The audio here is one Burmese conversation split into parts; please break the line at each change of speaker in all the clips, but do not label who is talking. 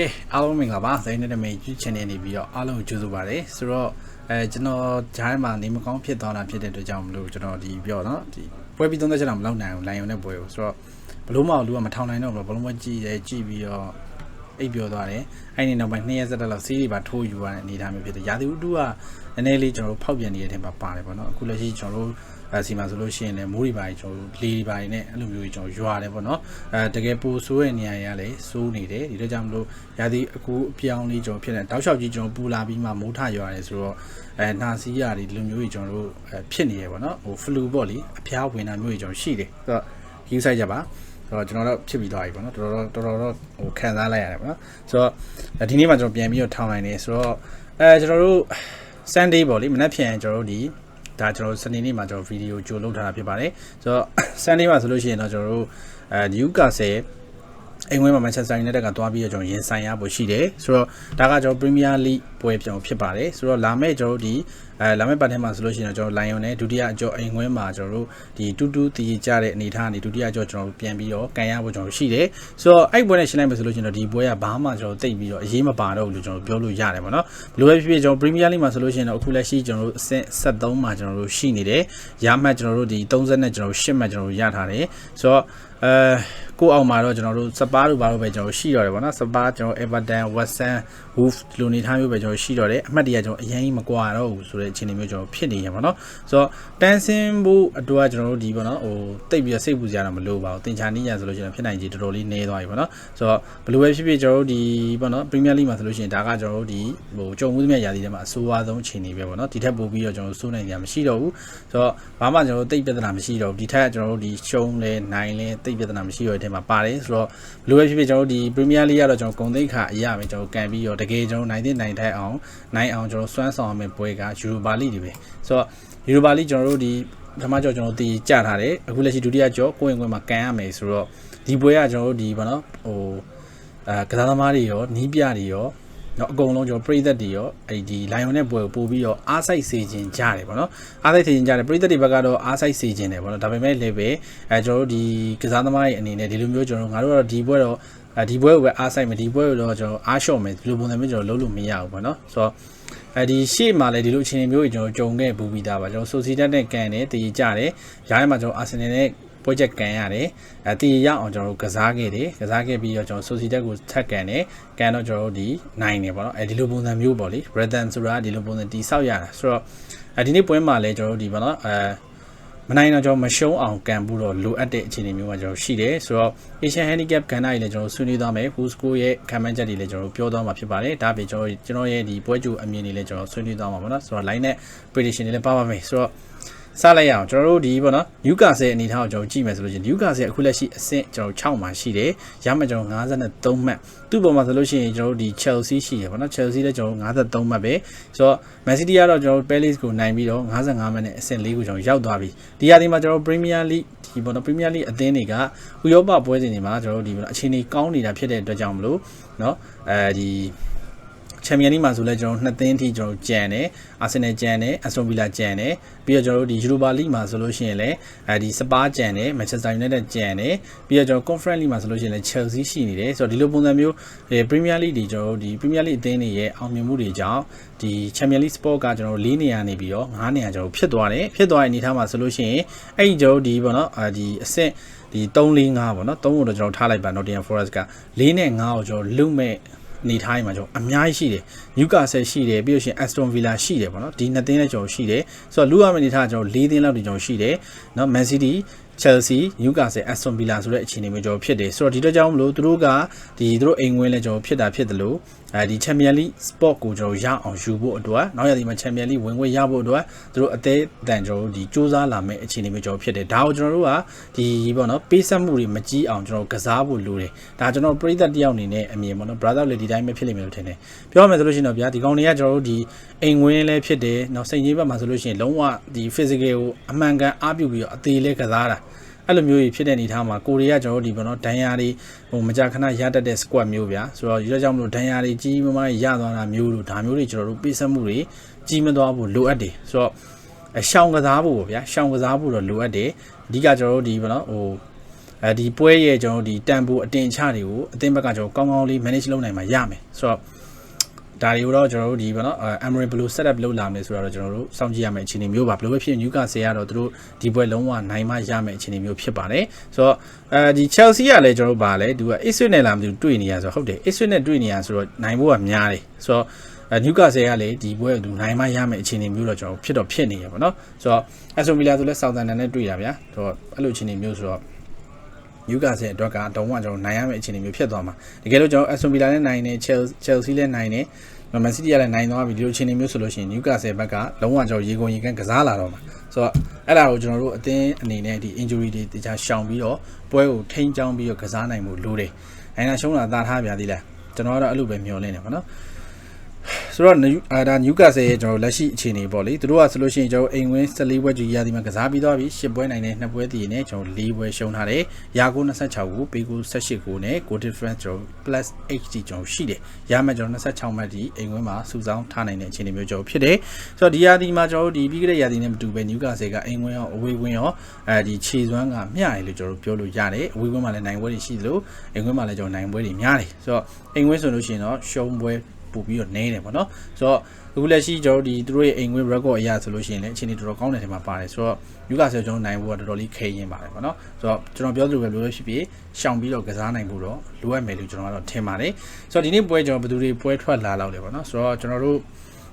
ကဲအားလုံးမင်္ဂလာပါဇိုင်းနဲ့တမင် YouTube channel နေပြီးတော့အားလုံးကိုကြိုဆိုပါရစေဆိုတော့အဲကျွန်တော်ဂျားထဲမှာနေမကောင်းဖြစ်သွားတာဖြစ်တဲ့အတွက်ကြောင့်မလို့ကျွန်တော်ဒီပြောတော့ဒီပွဲပြီးသုံးသက်ချက်တော့မလောက်နိုင်ဘူးလိုင်ယုံနဲ့ပွဲကိုဆိုတော့ဘလို့မအောင်လူကမထောင်နိုင်တော့ဘူးဘလို့မကြည့်ရဲကြည့်ပြီးတော့ အိပ်ပြောသွားတယ်အဲ့ဒီနောက်ပိုင်း2ရက်ဆက်တက်လောက်စီးတွေပါထိုးယူရတဲ့အနေအထားမျိုးဖြစ်တယ်ရာသီဥတုကနည်းနည်းလေးကျွန်တော်တို့ဖောက်ပြန်နေတဲ့အထက်မှာပါတယ်ပေါ့နော်အခုလက်ရှိကျွန်တော်တို့အဲစီမှာဆိုလို့ရှိရင်လည်းမိုးတွေပါကျွန်တော်တို့လေတွေပါနဲ့အဲ့လိုမျိုးကြီးကျွန်တော်ရွာတယ်ပေါ့နော်အဲတကယ်ပိုဆိုးတဲ့နေရာတွေကလည်းစိုးနေတယ်ဒီတော့ကြောင့်မလို့ရာသီအခုအပြောင်းလေးကျွန်တော်ဖြစ်နေတောက်လျှောက်ကြီးကျွန်တော်ပူလာပြီးမှမိုးထရွာတယ်ဆိုတော့အဲနာစီရတွေဒီလိုမျိုးကြီးကျွန်တော်တို့အဲဖြစ်နေရပေါ့နော်ဟိုဖလူပေါ့လေအဖျားဝင်တာမျိုးကြီးကျွန်တော်ရှိတယ်ဆိုတော့ယူဆိုင်ကြပါဆို တော့ကျွန်တော်တို့ဖြစ်ပြီးသွားပြီပေါ့နော်တော်တော်တော်တော်တော့ဟိုခံစားလိုက်ရတယ်ပေါ့နော်ဆိုတော့ဒီနေ့မှကျွန်တော်ပြန်ပြီးတော့ထောင်းနိုင်တယ်ဆိုတော့အဲကျွန်တော်တို့ Sunday ပေါ့လေမနက်ဖြန်ကျွန်တော်တို့ဒီဒါကျွန်တော်စနေနေ့မှာကျွန်တော်ဗီဒီယိုကြိုလုပ်ထားတာဖြစ်ပါတယ်ဆိုတော့ Sunday မှာဆိုလို့ရှိရင်တော့ကျွန်တော်တို့အဲ Newcastle အိမ်ဝင်းမှာ Manchester United ကသွားပြီးတော့ကျွန်တော်ရင်ဆိုင်ရဖို့ရှိတယ်ဆိုတော့ဒါကကျွန်တော် Premier League ပွဲပြောင်းဖြစ်ပါတယ်ဆိုတော့လာမယ့်ကျွန်တော်တို့ဒီအဲလာမယ့်ပတ်ထဲမှာဆိုလို့ရှိရင်ကျွန်တော် Lion နဲ့ဒုတိယအကျော်အိမ်ဝင်းမှာကျွန်တော်တို့ဒီတူတူတည်ကြတဲ့အနေအထားကနေဒုတိယအကျော်ကျွန်တော်ပြန်ပြီးတော့ကန်ရဖို့ကျွန်တော်ရှိတယ်ဆိုတော့အဲ့ပွဲနဲ့ရှင်းလိုက်မယ်ဆိုလို့ရှိရင်တော့ဒီပွဲကဘာမှကျွန်တော်တိတ်ပြီးတော့အရေးမပါတော့ဘူးလို့ကျွန်တော်ပြောလို့ရတယ်ပေါ့နော်ဘယ်လိုပဲဖြစ်ဖြစ်ကျွန်တော် Premier League မှာဆိုလို့ရှိရင်တော့အခုလက်ရှိကျွန်တော်တို့အဆင့်73မှာကျွန်တော်တို့ရှိနေတယ်ရမှတ်ကျွန်တော်တို့ဒီ30နဲ့ကျွန်တော်တို့8မှတ်ကျွန်တော်တို့ရထားတယ်ဆိုတော့အဲ ကိုအောင်မှာတော့ကျွန်တော်တို့စပါးတို့ဘာလို့ပဲကျွန်တော်ရှိတော့တယ်ဗောနော်စပါးကျွန်တော် Everton West Ham Wolves ဒီလိုနေထားမျိုးပဲကျွန်တော်ရှိတော့တယ်အမှတ်တရကျွန်တော်အရင်မကွာတော့ဘူးဆိုတဲ့အခြေအနေမျိုးကျွန်တော်ဖြစ်နေရပါတော့ဆိုတော့တန်းစင်းဖို့အတွက်ကျွန်တော်တို့ဒီဗောနော်ဟိုတိတ်ပြီးစိတ်ပူစရာတော့မလိုပါဘူးတင်ချာနီးရဆိုလို့ရှိရင်ဖြစ်နိုင်ကြီးတော်တော်လေးနေသွားပြီဗောနော်ဆိုတော့ဘယ်လိုပဲဖြစ်ဖြစ်ကျွန်တော်တို့ဒီဗောနော် Premier League မှာဆိုလို့ရှိရင်ဒါကကျွန်တော်တို့ဒီဟိုကြုံမှုသမျှရာသီထဲမှာအဆိုးအဝါဆုံးအခြေအနေပဲဗောနော်ဒီထက်ပိုပြီးတော့ကျွန်တော်တို့စိုးနိုင်ကြမရှိတော့ဘူးဆိုတော့ဘာမှကျွန်တော်တို့တိတ်ပြဿနာမရှိတော့ဘူးဒီထက်ကျွန်တော်တို့ဒီရှုံးလဲနိုင်လဲတိတ်ပြဿနာမရှိတော့တဲ့ထဲမှာပါတယ်ဆိုတော့ဘယ်လိုပဲဖြစ်ဖြစ်ကျွန်တော်တို့ဒီ Premier League ကတော့ကျွန်တော်ဂုံသိက္ခာအရာပဲကျွန်တော်ကန်ပြီးတော့တကယ်ကျွန်တော်နိုင်တဲ့နိုင်ထိုက်အောင်နိုင်အောင်ကျွန်တော်စွမ်းဆောင်ရမယ့်ပွဲက Europa League တွေပဲဆိုတော့ Europa League ကျွန်တော်တို့ဒီပထမကြောကျွန်တော်တည်ကြထားတယ်အခုလက်ရှိဒုတိယကြောကိုယ့်ရင်ခွင်မှာကန်ရမယ်ဆိုတော့ဒီပွဲကကျွန်တော်တို့ဒီဘာနော်ဟိုအဲကစားသမားတွေရောနီးပြတွေရော နော်အကုန်လုံးကျွန်တော်ပရိသတ်တွေရောအဲ့ဒီ lion နဲ့ပွဲကိုပို့ပြီးတော့အားစိုက်စေခြင်းကြတယ်ပေါ့နော်အားစိုက်စေခြင်းကြတယ်ပရိသတ်တွေဘက်ကတော့အားစိုက်စေခြင်းတယ်ပေါ့နော်ဒါပေမဲ့လည်းပဲအဲကျွန်တော်တို့ဒီကစားသမားတွေအနေနဲ့ဒီလိုမျိုးကျွန်တော်တို့ငါတို့ကတော့ဒီပွဲတော့အဲဒီပွဲကိုပဲအားစိုက်မယ်ဒီပွဲကိုတော့ကျွန်တော်အားလျှော့မယ်ဒီလိုပုံစံမျိုးကျွန်တော်လုပ်လို့မရဘူးပေါ့နော်ဆိုတော့အဲဒီရှေ့မှာလည်းဒီလိုအခြေအနေမျိုးကြီးကျွန်တော်ကြုံခဲ့ပူပြီးသားပါကျွန်တော်ဆိုစီတက်နဲ့ကန်တယ်တည်ကြတယ်ရားထဲမှာကျွန်တော်အာဆင်နယ်နဲ့ ပွဲချက်ကန်ရတယ်အဲတည်ရအောင်ကျွန်တော်တို့ကစားခဲ့တယ်ကစားခဲ့ပြီးတော့ကျွန်တော်ဆိုစီတက်ကိုထက်ကန်တယ်ကန်တော့ကျွန်တော်တို့ဒီနိုင်နေပေါ့နော်အဲဒီလိုပုံစံမျိုးပေါ့လေ Breton ဆိုတာဒီလိုပုံစံတီဆောက်ရတာဆိုတော့အဲဒီနေ့ပွဲမှာလည်းကျွန်တော်တို့ဒီပေါ့နော်အဲမနိုင်တော့ကျွန်တော်မရှုံးအောင်ကန်ဖို့တော့လိုအပ်တဲ့အခြေအနေမျိုးမှာကျွန်တော်ရှိတယ်ဆိုတော့ Asian Handicap ကဏ္ဍကြီးလည်းကျွန်တော်ဆွေးနွေးသွားမယ် Who's Go ရဲ့ခံမှန်းချက်တွေလည်းကျွန်တော်ပြောသွားမှာဖြစ်ပါတယ်ဒါပြင်ကျွန်တော်ကျွန်တော်ရဲ့ဒီပွဲကြိုအမြင်တွေလည်းကျွန်တော်ဆွေးနွေးသွားမှာပေါ့နော်ဆိုတော့ line နဲ့ prediction တွေလည်းပါပါမယ်ဆိုတော့ စလိုက်ရအောင်ကျွန်တော်တို့ဒီပေါ့နော်နျူကာဆယ်အနေထားကိုကျွန်တော်ကြည့်မယ်ဆိုလို့ရှိရင်နျူကာဆယ်အခုလက်ရှိအဆင့်ကျွန်တော်6မှာရှိတယ်ရမှကျွန်တော်53မှတ်သူ့ပုံမှာဆိုလို့ရှိရင်ကျွန်တော်တို့ဒီ Chelsea ရှိရပေါ့နော် Chelsea လည်းကျွန်တော်53မှတ်ပဲဆိုတော့ Man City ကတော့ကျွန်တော်တို့ Palace ကိုနိုင်ပြီးတော့55မှတ်နဲ့အဆင့်၄ကိုကျွန်တော်ရောက်သွားပြီဒီရာသီမှာကျွန်တော် Premier League ဒီပေါ့နော် Premier League အသင်းတွေကဥရောပပွဲစဉ်တွေမှာကျွန်တော်တို့ဒီပေါ့နော်အခြေအနေကောင်းနေတာဖြစ်တဲ့အတွက်ကြောင့်မလို့နော်အဲဒီ ချန်ပီယံလိမှာဆိုလဲကျွန်တော်နှစ်သင်းထိကျွန်တော်ကြံတယ်အာဆင်နယ်ကြံတယ်အက်စတွန်ဗီလာကြံတယ်ပြီးတော့ကျွန်တော်တို့ဒီယူရိုပါလိမှာဆိုလို့ရှိရင်လည်းအဲဒီစပါးကြံတယ်မန်ချက်စတာယူနိုက်တက်ကြံတယ်ပြီးတော့ကျွန်တော်ကွန်ဖရင့်လိမှာဆိုလို့ရှိရင်လည်းချယ်ဆီရှိနေတယ်ဆိုတော့ဒီလိုပုံစံမျိုးပရီးမီးယားလိဒီကျွန်တော်တို့ဒီပရီးမီးယားလိအသင်းတွေရဲ့အောင်မြင်မှုတွေကြောင့်ဒီချန်ပီယံလိစပေါ့ကကျွန်တော်တို့၄နေရာနေပြီးတော့၅နေရာကျွန်တော်ဖြစ်သွားတယ်ဖြစ်သွားတဲ့အနေထားမှာဆိုလို့ရှိရင်အဲ့ဒီကျွန်တော်တို့ဒီပေါ့နော်အဲဒီအဆင့်ဒီ3 4 5ပေါ့နော်3ကိုတော့ကျွန်တော်ထားလိုက်ပါ Nottingham Forest က4နဲ့5ကိုကျွန်တော်လုမဲ့ နေထားရင်မှာကျွန်တော်အများကြီးရှိတယ်နျူကာဆယ်ရှိတယ်ပြီးလို့ရှိရင်အက်စတွန်ဗီလာရှိတယ်ပေါ့နော်ဒီနှစ်သင်းနဲ့ကျွန်တော်ရှိတယ်ဆိုတော့လူရမယ့်နေထားကျွန်တော်၄သင်းလောက်ဒီကျွန်တော်ရှိတယ်နော်မန်စီးတီး Chelsea, Newcastle, Aston Villa ဆိုတဲ့အခြေအနေမျိုးကျွန်တော်ဖြစ်တယ်ဆိုတော့ဒီတော့ကြောင့်မလို့သူတို့ကဒီသူတို့အိမ်ဝင်လဲကျွန်တော်ဖြစ်တာဖြစ်တယ်လို့ အဲဒီ Champions League Sport ကိုကျွန်တော်ရအောင်ယူဖို့အတွက်နောက်ရည်ဒီမှာ Champions League ဝင်ခွင့်ရဖို့အတွက်သူတို့အသေးအတန်ကျွန်တော်တို့ဒီစူးစမ်းလာမယ့်အခြေအနေမျိုးကျွန်တော်ဖြစ်တယ်ဒါကိုကျွန်တော်တို့ကဒီပေါ့နော်ပေးဆက်မှုတွေမကြီးအောင်ကျွန်တော်ကစားဖို့လိုတယ်ဒါကျွန်တော်ပြည်သက်တယောက်အနေနဲ့အမြင်ပေါ့နော် brother လည်းဒီတိုင်းပဲဖြစ်လိမ့်မယ်လို့ထင်တယ်ပြောရမယ်ဆိုလို့ရှိရင်တော့ဗျာဒီကောင်တွေကကျွန်တော်တို့ဒီအိမ်ဝင်လဲဖြစ်တယ်နောက်စိတ်ကြီးဘက်မှာဆိုလို့ရှိရင်လုံးဝဒီ physical ကိုအမှန်ကန်အားပြုပြီးတော့အသေးလဲကစားတာ အဲ့လိုမျိုးကြီးဖြစ်တဲ့အနေထားမှာကိုရီးယားကျွန်တော်တို့ဒီဘောနော်ဒန်ယာတွေဟိုမကြာခဏရတတ်တဲ့ squad မျိုးဗျာဆိုတော့ဒီတော့ကြောင့်မလို့ဒန်ယာတွေကြီးမမရသွားတာမျိုးလို့ဒါမျိုးတွေကျွန်တော်တို့ပေးဆက်မှုတွေကြီးမသွားဖို့လိုအပ်တယ်ဆိုတော့အရှောင်ကစားဖို့ပေါ့ဗျာရှောင်ကစားဖို့တော့လိုအပ်တယ်အဓိကကျွန်တော်တို့ဒီဘောနော်ဟိုအဲဒီပွဲရဲ့ကျွန်တော်တို့ဒီတန်ဖိုးအတင်ချတွေကိုအသင်းဘက်ကကျွန်တော်ကောင်းကောင်းလေး manage လုပ်နိုင်မှာရမယ်ဆိုတော့ ဒါတွေကိုတော့ကျွန်တော်တို့ဒီပေါ့နော် Emery Blue setup လုပ်လာမယ်ဆိုတော့ကျွန်တော်တို့စောင့်ကြည့်ရမယ့်အခြေအနေမျိုးပါဘယ်လိုပဲဖြစ် Newcastle ကတော့သူတို့ဒီပွဲလုံးဝနိုင်မှရမယ့်အခြေအနေမျိုးဖြစ်ပါတယ်ဆိုတော့အဲဒီ Chelsea ကလည်းကျွန်တော်တို့ပါလဲသူက Ipswich နဲ့လာမသိဘူးတွေ့နေရဆိုတော့ဟုတ်တယ် Ipswich နဲ့တွေ့နေရဆိုတော့နိုင်ဖို့ကများတယ်ဆိုတော့အဲ Newcastle ကလည်းဒီပွဲကိုသူနိုင်မှရမယ့်အခြေအနေမျိုးတော့ကျွန်တော်ဖြစ်တော့ဖြစ်နေရပါတော့ဆိုတော့ Aston Villa ဆိုလဲ Southampton နဲ့တွေ့တာဗျာဆိုတော့အဲ့လိုအခြေအနေမျိုးဆိုတော့ ယူကာဆယ်အတွက်ကတုံးကကျွန်တော်နိုင်ရမယ့်အခြေအနေမျိုးဖြစ်သွားမှာတကယ်လို့ကျွန်တော် Aston Villa နဲ့နိုင်နေ Chelsea လည်းနိုင်နေမန်စီးတီးကလည်းနိုင်သွားပြီဒီလိုအခြေအနေမျိုးဆိုလို့ရှိရင်နျူကာဆယ်ဘက်ကလုံးဝကျွန်တော်ရေကုန်ရေကန်ကစားလာတော့မှာဆိုတော့အဲ့ဒါကိုကျွန်တော်တို့အသင်းအနေနဲ့ဒီ injury တွေတခြားရှောင်ပြီးတော့ပွဲကိုထိန်းချောင်းပြီးတော့ကစားနိုင်မှုလိုတယ်။အဲဒါရှုံးတာသာထားပြသေးလားကျွန်တော်ကတော့အဲ့လိုပဲမျှော်လင့်နေပါနော်။ ဆိုတော့အာဒါနျူကာဆယ်ရဲ့ကျွန်တော်လက်ရှိအခြေအနေပေါ့လေသူတို့ကဆိုလို့ရှိရင်ကျွန်တော်အိမ်ဝင်း14ပွဲကြီးရသည်မှာကစားပြီးသွားပြီ10ပွဲနိုင်တဲ့2ပွဲတည်နဲ့ကျွန်တော်4ပွဲရှုံးထားတယ်ရာကို26ကိုပေးကို18ကိုနဲ့ goal difference ကျွန်တော် plus HD ကျွန်တော်ရှိတယ်ရမယ်ကျွန်တော်26မှတ်ဒီအိမ်ဝင်းမှာစုဆောင်းထားနိုင်တဲ့အခြေအနေမျိုးကျွန်တော်ဖြစ်တယ်ဆိုတော့ဒီရာသီမှာကျွန်တော်တို့ဒီပြီးခဲ့တဲ့ရာသီနဲ့မတူပဲနျူကာဆယ်ကအိမ်ဝင်းရောအဝေးဝင်းရောအဲဒီခြေစွမ်းကမျှတယ်လို့ကျွန်တော်ပြောလို့ရတယ်အဝေးဝင်းမှာလည်းနိုင်ပွဲတွေရှိသလိုအိမ်ဝင်းမှာလည်းကျွန်တော်နိုင်ပွဲတွေများတယ်ဆိုတော့အိမ်ဝင်းဆိုလို့ရှိရင်တော့ရှုံးပွဲ ပို့ပြီးတော့နည်းတယ်ပေါ့နော်ဆိုတော့အခုလက်ရှိကျွန်တော်ဒီသူတို့ရဲ့အိမ်ဝင် record အရဆိုလို့ရှိရင်လည်းအခြေအနေတော်တော်ကောင်းတဲ့ထဲမှာပါတယ်ဆိုတော့ယူကာဆယ်ကျွန်တော်နိုင်ဖို့ကတော်တော်လေးခဲရင်ပါတယ်ပေါ့နော်ဆိုတော့ကျွန်တော်ပြောသလိုပဲလိုလို့ရှိပြီးရှောင်ပြီးတော့ကစားနိုင်ဖို့တော့လိုအပ်မယ်လို့ကျွန်တော်ကတော့ထင်ပါတယ်ဆိုတော့ဒီနေ့ပွဲကျွန်တော်ဘယ်သူတွေပွဲထွက်လာလောက်လဲပေါ့နော်ဆိုတော့ကျွန်တော်တို့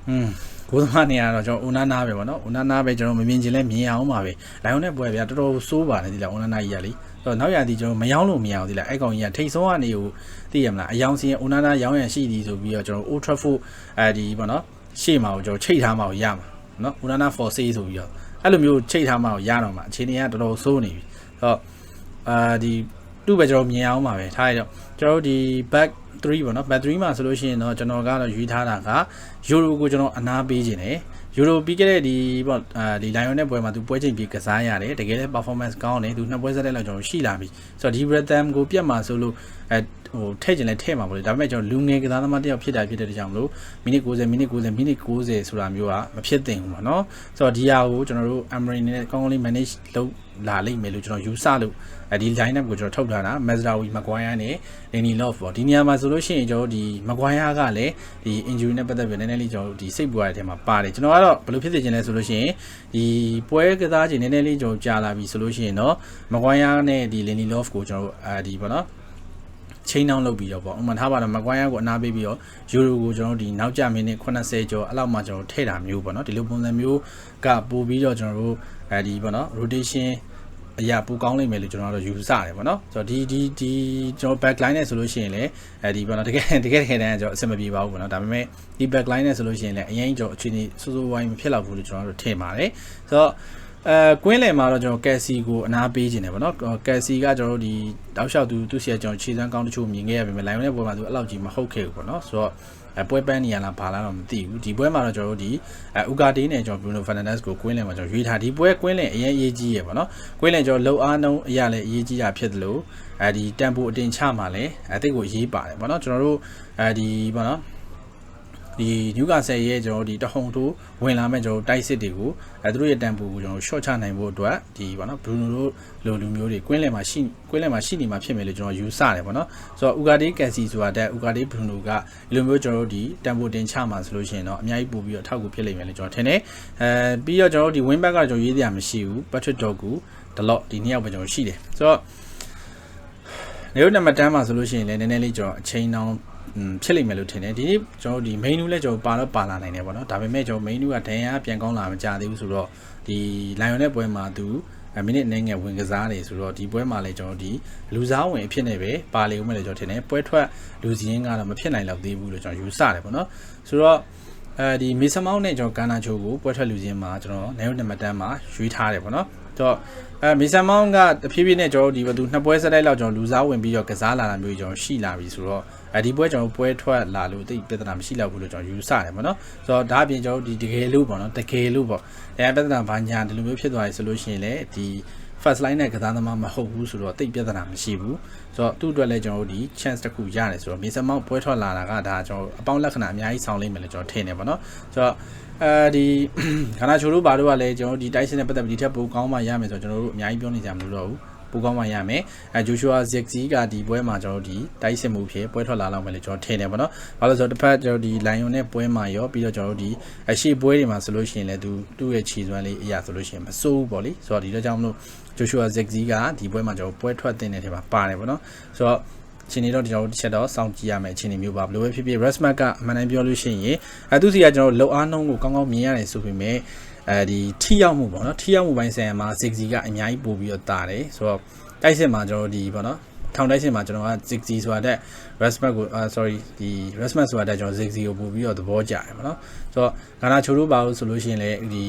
อืมကိုသမားနေရတော့ကျွန်တော်ဦးနာနာပဲပေါ့နော်ဦးနာနာပဲကျွန်တော်မမြင်ချင်လဲမြင်အောင်ပါပဲလိုင်ယွန်နဲ့ပွဲဗျာတော်တော်စိုးပါတယ်ဒီလားဦးနာနာကြီးကလေ ဆိုတော့နောက်ရသည်ကျွန်တော်မယောင်းလို့မရအောင်ဒီလားအဲ့ကောင်ကြီးကထိတ်ဆုံးကနေကိုသိရမလားအယောင်စင်းဦးနာနာရောင်းရန်ရှိသည်ဆိုပြီးတော့ကျွန်တော် Old Trafford အဲဒီပေါ့နော်ရှေ့မှာကိုကျွန်တော်ချိတ်ထားမှာကိုရမှာနော်ဦးနာနာ for sale ဆိုပြီးတော့အဲ့လိုမျိုးချိတ်ထားမှာကိုရတော့မှာအခြေအနေကတော်တော်စိုးနေပြီဆိုတော့အာဒီသူ့ပဲကျွန်တော်မြင်အောင်ပါပဲထားရတော့ကျွန်တော်ဒီ back 3ပေါ့နော် back 3မှာဆိုလို့ရှိရင်တော့ကျွန်တော်ကတော့ရွေးထားတာက euro ကိုကျွန်တော်အနာပေးခြင်းတယ် ယူရိုပြီးခဲ့တဲ့ဒီပေါ့အာဒီ Lion နဲ့ပွဲမှာသူပွဲချိန်ပြီးကစားရတယ်တကယ်လည်း performance ကောင်းတယ်သူနှစ်ပွဲဆက်တဲ့လောက်ကျွန်တော်ရှိလာပြီဆိုတော့ဒီ rhythm ကိုပြတ်မှာဆိုလို့ အဲဟိုထည့်ကျင်လဲထည့်မှာပေါ့လေဒါပေမဲ့ကျွန်တော်လူငယ်ကစားသမားတယောက်ဖြစ်တာဖြစ်တဲ့ကြောင့်မလို့မိနစ်90မိနစ်90မိနစ်90ဆိုတာမျိုးကမဖြစ်သင့်ဘူးပေါ့နော်ဆိုတော့ဒီဟာကိုကျွန်တော်တို့ Emery နဲ့ကောင်းကောင်းလေး manage လုပ်လာလိမ့်မယ်လို့ကျွန်တော်ယူဆလို့အဲဒီ line up ကိုကျွန်တော်ထုတ်ထားတာ Mazraoui Maguire နဲ့ Lenny Love ပေါ့ဒီနေရာမှာဆိုလို့ရှိရင်ကျွန်တော်ဒီ Maguire ကလည်းဒီ injury နဲ့ပတ်သက်ပြီးနည်းနည်းလေးကျွန်တော်ဒီစိတ်ပူရတဲ့ထဲမှာပါတယ်ကျွန်တော်ကတော့ဘယ်လိုဖြစ်စေချင်လဲဆိုလို့ရှိရင်ဒီပွဲကစားချိန်နည်းနည်းလေးကျွန်တော်ကြာလာပြီဆိုလို့ရှိရင်တော့ Maguire နဲ့ဒီ Lenny Love ကိုကျွန်တော်အဲဒီပေါ့နော် ချိန်နှောင်းလုပ်ပြီးတော့ပေါ့ဥပမာထားပါတော့မကွိုင်းယာကိုအနာပေးပြီးတော့ယူရိုကိုကျွန်တော်ဒီနောက်ကျမိနစ်80ကျော်အဲ့လောက်မှကျွန်တော်ထည့်တာမျိုးပေါ့နော်ဒီလိုပုံစံမျိုးကပို့ပြီးတော့ကျွန်တော်တို့အဲဒီပေါ့နော် rotation အရာပူကောင်းလိမ့်မယ်လို့ကျွန်တော်တို့ယူဆတယ်ပေါ့နော်ဆိုတော့ဒီဒီဒီကျွန်တော် back line နဲ့ဆိုလို့ရှိရင်လည်းအဲဒီပေါ့နော်တကယ်တကယ်တကယ်တမ်းကျွန်တော်အဆင်မပြေပါဘူးပေါ့နော်ဒါပေမဲ့ဒီ back line နဲ့ဆိုလို့ရှိရင်လည်းအရင်ကျွန်တော်အခြေအနေစိုးစိုးဝိုင်းမဖြစ်တော့ဘူးလို့ကျွန်တော်တို့ထင်ပါတယ်ဆိုတော့ အဲကွင်းလယ်မှာတော့ကျွန်တော်ကက်စီကိုအနာပေးခြင်းတယ်ဗောနော်ကက်စီကကျွန်တော်တို့ဒီတောက်လျှောက်သူသူစီကကျွန်တော်ခြေစမ်းကောင်းတချို့မြင်ခဲ့ရပေမဲ့လိုင်ဝဲပွဲမှာသူအဲ့လောက်ကြီးမဟုတ်ခဲ့ဘူးဗောနော်ဆိုတော့အဲပွဲပန်းနေရလားဘာလားတော့မသိဘူးဒီပွဲမှာတော့ကျွန်တော်တို့ဒီအဲဥကာတေးနဲ့ကျွန်တော် Bruno Fernandes ကိုကွင်းလယ်မှာကျွန်တော်ရွေးထားဒီပွဲကွင်းလယ်အရင်အရေးကြီးရဗောနော်ကွင်းလယ်ကျွန်တော်လှုပ်အားနှုံးအရာလည်းအရေးကြီးတာဖြစ်တယ်လို့အဲဒီတန်ဖိုအတင်ချမှာလည်းအသိကိုရေးပါတယ်ဗောနော်ကျွန်တော်တို့အဲဒီဗောနော် ဒီနျူကာဆယ်ရဲ့ကျွန်တော်ဒီတဟုန်ထိုးဝင်လာမဲ့ကျွန်တော်တိုက်စစ်တွေကိုအဲသူတို့ရဲ့တန်ဖိုကိုကျွန်တော် short ချနိုင်ဖို့အတွက်ဒီပေါ့နော်ဘရူနိုတို့လိုလူမျိုးတွေကွင်းလယ်မှာရှိကွင်းလယ်မှာရှိနေမှာဖြစ်မယ်လို့ကျွန်တော်ယူဆတယ်ပေါ့နော်ဆိုတော့ဥကာဒေးကန်စီဆိုတာတဲ့ဥကာဒေးဘရူနိုကဒီလိုမျိုးကျွန်တော်တို့ဒီတန်ဖိုတင်ချမှာဆိုလို့ရှိရင်တော့အများကြီးပို့ပြီးတော့ထောက်ကူဖြစ်လိမ့်မယ်လို့ကျွန်တော်ထင်တယ်အဲပြီးတော့ကျွန်တော်တို့ဒီ win back ကကျွန်တော်ရေးတရားမရှိဘူး Patrick Dogu ဒလော့ဒီနှစ်ယောက်ပဲကျွန်တော်ရှိတယ်ဆိုတော့နေတို့နံပါတ်10မှာဆိုလို့ရှိရင်လည်းနည်းနည်းလေးကျွန်တော်အချိန်တောင်း ဖြစ်လိမ့်မယ်လို့ထင်တယ်ဒီနေ့ကျွန်တော်ဒီ main နူးလဲကျွန်တော်ပါတော့ပါလာနိုင်တယ်ပေါ့နော်ဒါပေမဲ့ကျွန်တော် main နူးကဒန်ရပြန်ကောင်းလာမကြသေးဘူးဆိုတော့ဒီ lion နဲ့ပွဲမှာသူမိနစ်နဲ့ငယ်ဝင်ကစားနေဆိုတော့ဒီပွဲမှာလည်းကျွန်တော်ဒီလူစားဝင်အဖြစ်နဲ့ပဲပါလေဦးမယ်လို့ကျွန်တော်ထင်တယ်ပွဲထွက်လူစည်းကတော့မဖြစ်နိုင်တော့သေးဘူးလို့ကျွန်တော်ယူဆတယ်ပေါ့နော်ဆိုတော့အဲဒီမီဆမောင်းနဲ့ကျွန်တော်ကန်နာချိုကိုပွဲထွက်လူစည်းမှာကျွန်တော်နေရုံနံပါတ်10မှာရွေးထားတယ်ပေါ့နော်တော့အဲမီဆန်မောင်းကတဖြည်းဖြည်းနဲ့ကျွန်တော်ဒီဘသူနှစ်ပွဲစတိုက်လောက်ကျွန်တော်လူစားဝင်ပြီးတော့ကစားလာတာမျိုးကျွန်တော်ရှိလာပြီဆိုတော့ အဲဒီပွဲကျွန်တော်ပွဲထွက်လာလို့တိတ်ပြဿနာမရှိတော့ဘူးလို့ကျွန်တော်ယူဆတယ်ပေါ့နော်ဆိုတော့ဒါအပြင်ကျွန်တော်ဒီတကယ်လို့ပေါ့နော်တကယ်လို့ပေါ့အဲပြဿနာဘာညာဒီလိုမျိုးဖြစ်သွားပြီဆိုလို့ရှိရင်လည်းဒီ first line နဲ့ကစားသမားမဟုတ်ဘူးဆိုတော့တိတ်ပြဿနာမရှိဘူးဆိုတော့သူ့အတွက်လည်းကျွန်တော်တို့ဒီ chance တစ်ခုရတယ်ဆိုတော့မေဆန်မောင်းပွဲထွက်လာတာကဒါကျွန်တော်အပေါင်းလက္ခဏာအများကြီးဆောင်လိမ့်မယ်လို့ကျွန်တော်ထင်တယ်ပေါ့နော်ဆိုတော့အဲဒီခနာချိုတို့ဘာတို့ကလည်းကျွန်တော်တို့ဒီတိုက်စင်နဲ့ပတ်သက်ပြီးဒီထက်ပိုကောင်းမှရမယ်ဆိုတော့ကျွန်တော်တို့အများကြီးပြောနေကြမလို့တော့ဘူး ပူကောင်းမှရမယ်အဲဂျိုရှူအာဇက်ဇီကဒီပွဲမှာကျွန်တော်တို့ဒီတိုက်စစ်မှုဖြစ်ပွဲထွက်လာလောက်မယ်လို့ကျွန်တော်ထင်တယ်ပေါ့နော်ဘာလို့လဲဆိုတော့တစ်ဖက်ကျွန်တော်ဒီလိုင်ယွန်နဲ့ပွဲမှာရောပြီးတော့ကျွန်တော်တို့ဒီအရှိပွဲတွေမှာဆိုလို့ရှိရင်လည်းသူသူ့ရဲ့ခြေစွမ်းလေးအရာဆိုလို့ရှိရင်မစိုးဘူးပေါ့လေဆိုတော့ဒီတော့ကြောင့်မလို့ဂျိုရှူအာဇက်ဇီကဒီပွဲမှာကျွန်တော်ပွဲထွက်တဲ့နေထဲမှာပါတယ်ပေါ့နော်ဆိုတော့ချင်းနေတော့ကျွန်တော်တို့တစ်ချက်တော့စောင့်ကြည့်ရမယ်ချင်းနေမျိုးပါဘယ်လိုပဲဖြစ်ဖြစ် Resmack ကအမှန်တမ်းပြောလို့ရှိရင်အဲသူစီကကျွန်တော်တို့လုံအားနှုံးကိုကောင်းကောင်းမြင်ရတယ်ဆိုပေမဲ့ အဲဒီထိရောက်မှုပေါ့နော်ထိရောက်မှုပိုင်းဆိုင်ရာမှာ Ziggy ကအများကြီးပို့ပြီးတော့တာတယ်ဆိုတော့တိုက်စစ်မှာကျွန်တော်တို့ဒီပေါ့နော်ထောင်တိုက်စစ်မှာကျွန်တော်က Ziggy ဆိုတာတဲ့ Resmack ကိုအာ sorry ဒီ Resmack ဆိုတာတဲ့ကျွန်တော် Ziggy ကိုပို့ပြီးတော့သဘောကျတယ်ပေါ့နော်ဆိုတော့ဂါနာချိုတို့ပါလို့ဆိုလို့ရှိရင်လည်းဒီ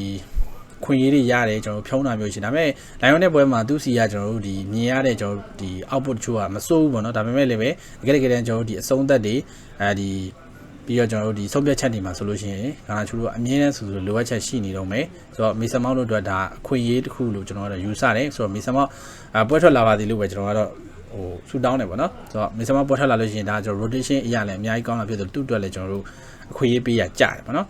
ခွင့်ရေးတွေရတယ်ကျွန်တော်ဖြုံးတာမျိုးရှိဒါပေမဲ့လိုင်ယွန်တဲ့ပွဲမှာသူစီကကျွန်တော်တို့ဒီမြင်ရတဲ့ကျွန်တော်ဒီ output တချို့ကမစိုးဘူးပေါ့နော်ဒါပေမဲ့လည်းပဲတကယ်တကယ်တမ်းကျွန်တော်တို့ဒီအဆုံးသက်တွေအဲဒီ ပြီးတော့ကျွန်တော်တို့ဒီဆုံးဖြတ်ချက်တွေမှာဆိုလို့ရှိရင်ဂါနာချိုတို့ကအမြဲတမ်းဆိုဆိုလိုအပ်ချက်ရှိနေတော့မယ်ဆိုတော့မီဆာမောက်တို့အတွက်ဒါအခွင့်အရေးတစ်ခုလို့ကျွန်တော်ကတော့ယူဆတယ်ဆိုတော့မီဆာမောက်ပွဲထွက်လာပါသေးလို့ပဲကျွန်တော်ကတော့ဟိုဆူတောင်းတယ်ပေါ့နော်ဆိုတော့မီဆာမောက်ပွဲထွက်လာလို့ရှိရင်ဒါကျွန်တော် rotation အရာလည်းအများကြီးကောင်းလာဖြစ်တယ်တူအတွက်လည်းကျွန်တော်တို့အခွင့်အရေးပေးရကြတယ်ပေါ့နော်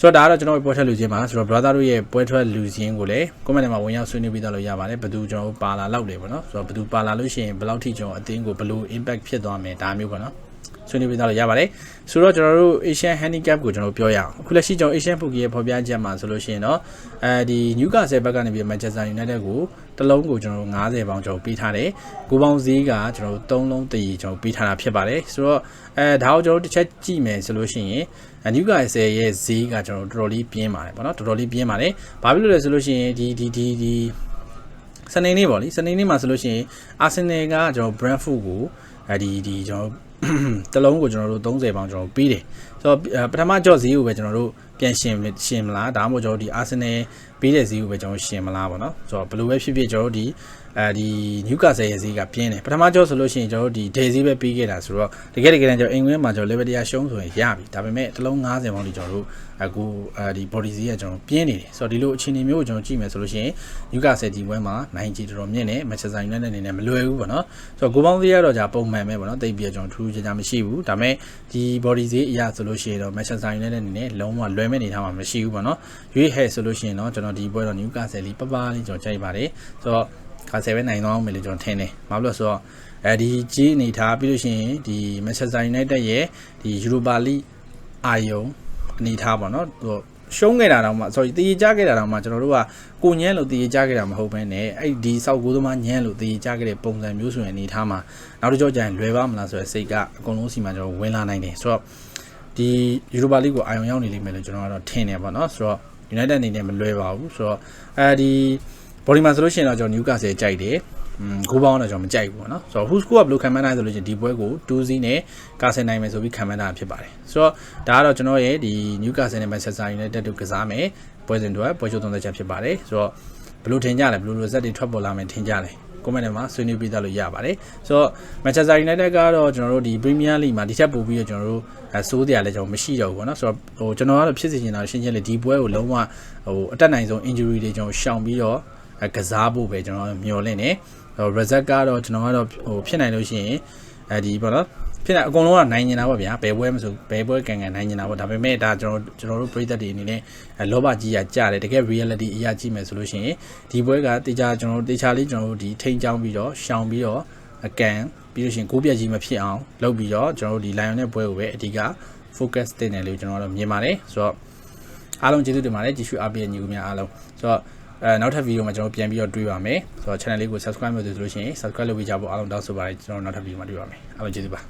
ဆိုတော့ဒါကတော့ကျွန်တော်ပွဲထွက်လူချင်းပါဆိုတော့ brother တို့ရဲ့ပွဲထွက်လူချင်းကိုလည်း comment ထဲမှာဝင်ရောက်ဆွေးနွေးပြီးတော့လို့ရပါတယ်ဘယ်သူကျွန်တော်ပါလာလောက်တယ်ပေါ့နော်ဆိုတော့ဘယ်သူပါလာလို့ရှိရင်ဘယ်လောက်ထိကျွန်တော်အသင်းကိုဘယ်လို impact ဖြစ်သွားမယ်ဒါမျိုးပေါ့နော် ဆွေးနွေးပြီးတော့လို့ရပါတယ်ဆိုတော့ကျွန်တော်တို့ Asian Handicap ကိုကျွန်တော်ပြောရအောင်အခုလက်ရှိကျွန်တော် Asian Poker ရဲ့ဖော်ပြချက်မှာဆိုလို့ရှိရင်တော့အဲဒီ Newcastle ဘက်ကနေပြီး Manchester United ကိုတစ်လုံးကိုကျွန်တော်တို့90ပေါင်ကျွန်တော်ပေးထားတယ်ကိုပေါင်းဈေးကကျွန်တော်တို့3လုံးတည်ကျွန်တော်ပေးထားတာဖြစ်ပါတယ်ဆိုတော့အဲဒါကိုကျွန်တော်တို့တစ်ချက်ကြည့်မယ်ဆိုလို့ရှိရင် Newcastle ရဲ့ဈေးကကျွန်တော်တို့တော်တော်လေးပြင်းပါတယ်ပေါ့နော်တော်တော်လေးပြင်းပါတယ်ဘာဖြစ်လို့လဲဆိုလို့ရှိရင်ဒီဒီဒီဒီစနေနေ့ပေါ့လေစနေနေ့မှာဆိုလို့ရှိရင်အာဆင်နယ်ကကျွန်တော် Brentford ကိုအဲဒီဒီကျွန်တော် တလုံးကိုကျွန်တော်တို့30ပေါင်ကျွန်တော်ပေးတယ်ဆိုတော့ပထမကြော့ဈေးကိုပဲကျွန်တော်တို့ပြန်ရှင်ရှင်မလားဒါမှမဟုတ်ကျွန်တော်ဒီအာဆင်နယ်ပေးတဲ့ဈေးကိုပဲကျွန်တော်ရှင်မလားပေါ့နော်ဆိုတော့ဘယ်လိုပဲဖြစ်ဖြစ်ကျွန်တော်တို့ဒီ အဲဒီနျူကာဆယ်ရဲ့ဈေးကပြင်းတယ်ပထမကြော့ဆိုလို့ရှိရင်ကျွန်တော်တို့ဒီဒေဈေးပဲပေးခဲ့တာဆိုတော့တကယ်တကယ်တမ်းကျွန်တော်အင်္ဂလန်မှာကျွန်တော် level တရားရှုံးဆိုရင်ရပြီဒါပေမဲ့တလုံး90ပေါင်ဒီကျွန်တော်တို့အခုအဲဒီ body ဈေးကကျွန်တော်ပြင်းနေတယ်ဆိုတော့ဒီလိုအခြေအနေမျိုးကိုကျွန်တော်ကြည့်မယ်ဆိုလို့ရှိရင်နျူကာဆယ်ဒီပွဲမှာနိုင်ကြီးတော်တော်မြင့်နေမန်ချက်စတာယူနိုက်တက်အနေနဲ့မလွယ်ဘူးပေါ့နော်ဆိုတော့ကိုပေါင်းဈေးကတော့じゃပုံမှန်ပဲပေါ့နော်တိတ်ပြီးကျွန်တော်ထူးခြားခြားမရှိဘူးဒါပေမဲ့ဒီ body ဈေးအရာဆိုလို့ရှိရင်တော့ Manchester United အနေနဲ့လုံးဝလွယ်မဲ့နေထားမှာမရှိဘူးပေါ့နော်ရွေးဟဲဆိုလို့ရှိရင်တော့ကျွန်တော်ဒီပွဲတော့ Newcastle လေးပပလေးကျွန်တော်ကြိုက်ပါတယ်ဆိုတော့ ကာဆယ်ပဲနိုင်သွားအောင်မယ်လို့ကျွန်တော်ထင်တယ်။ဘာလို့လဲဆိုတော့အဲဒီကြီးအနေထားပြီးလို့ရှိရင်ဒီ Manchester United ရဲ့ဒီ Europa League အာယုံအနေထားပေါ့နော်ဟိုရှုံးခဲ့တာတော့မှ sorry တည်ကြခဲ့တာတော့မှကျွန်တော်တို့ကကိုညံ့လို့တည်ကြခဲ့တာမဟုတ်ဘဲနဲ့အဲ့ဒီစောက်ကိုးသမားညံ့လို့တည်ကြခဲ့တဲ့ပုံစံမျိုးဆိုရင်အနေထားမှာနောက်တစ်ကြောကျရင်လွယ်ပါမလားဆိုတဲ့စိတ်ကအကုန်လုံးစီမှာကျွန်တော်ဝင်လာနိုင်တယ်ဆိုတော့ဒီ Europa League ကိုအာရုံရောက်နေလိမ့်မယ်လို့ကျွန်တော်ကတော့ထင်တယ်ပေါ့နော်ဆိုတော့ United အနေနဲ့မလွယ်ပါဘူးဆိုတော့အဲဒီ body မှာဆိုလို့ရှိရင်တော့ကျွန်တော် Newcastle ကြိုက်တယ်อืมဂိုးပေါင်းတော့ကျွန်တော်မကြိုက်ဘူးပေါ့နော်ဆိုတော့ who score ကဘယ်လိုခံမှန်းနိုင်ဆိုလို့ရှိရင်ဒီပွဲကို2 0နဲ့ကာဆယ်နိုင်မယ်ဆိုပြီးခံမှန်းတာဖြစ်ပါတယ်ဆိုတော့ဒါကတော့ကျွန်တော်ရဲ့ဒီ Newcastle နဲ့ Manchester United တို့ကစားမယ်ပွဲစဉ်တွေပွဲချိုးသုံးသက်ချက်ဖြစ်ပါတယ်ဆိုတော့ဘယ်လိုထင်ကြလဲဘယ်လို result တွေထွက်ပေါ်လာမယ်ထင်ကြလဲ comment ထဲမှာဆွေးနွေးပေးသားလို့ရပါတယ်ဆိုတော့ Manchester United ကတော့ကျွန်တော်တို့ဒီ Premier League မှာဒီချက်ပို့ပြီးတော့ကျွန်တော်တို့အဲစိုးတရားလည်းကျွန်တော်မရှိတော့ဘူးပေါ့နော်ဆိုတော့ဟိုကျွန်တော်ကတော့ဖြစ်စီချင်တာရှင်းချင်းလေဒီပွဲကိုလုံးဝဟိုအတက်နိုင်ဆုံး injury တွေကျွန်တော်ရှောင်ပြီးတော့ ကစားဖို့ပဲကျွန်တော်မျှော်လင့်နေဟို result ကတော့ကျွန်တော်ကတော့ဟိုဖြစ်နိုင်လို့ရှိရင်အဲဒီပေါ့နော်ဖြစ်နိုင်အကုန်လုံးကနိုင်နေတာပေါ့ဗျာဘယ်ပွဲမဆိုဘယ်ပွဲကန်ကန်နိုင်နေတာပေါ့ဒါပေမဲ့ဒါကျွန်တော်ကျွန်တော်တို့ပြည်သက်တွေအနေနဲ့လောဘကြီးရကြတယ်တကယ် reality အရာကြည့်မယ်ဆိုလို့ရှိရင်ဒီပွဲကတေချာကျွန်တော်တို့တေချာလေးကျွန်တော်တို့ဒီထိန်းချောင်းပြီးတော့ရှောင်ပြီးတော့အကန်ပြီးလို့ရှိရင်ကိုပြက်ကြီးမဖြစ်အောင်လုပ်ပြီးတော့ကျွန်တော်တို့ဒီ lion နဲ့ပွဲကိုပဲအဓိက focus တင်တယ်လို့ကျွန်တော်တို့မြင်ပါတယ်ဆိုတော့အားလုံးကျေးဇူးတင်ပါတယ်ကြည့်ရှုအားပေးတဲ့ညီကိုများအားလုံးဆိုတော့ အဲနောက်ထပ်ဗီဒီယိုမှာကျွန်တော်ပြန်ပြီးတော့တွေ့ပါမယ်ဆိုတော့ channel လေးကို subscribe လုပ်လို့ဆိုလို့ရှိရင် subscribe လုပ်ပေးကြဖို့အားလုံးတောင်းဆိုပါတယ်ကျွန်တော်နောက်ထပ်ဗီဒီယိုမှာတွေ့ပါမယ်အားလုံးကျေးဇူးပါ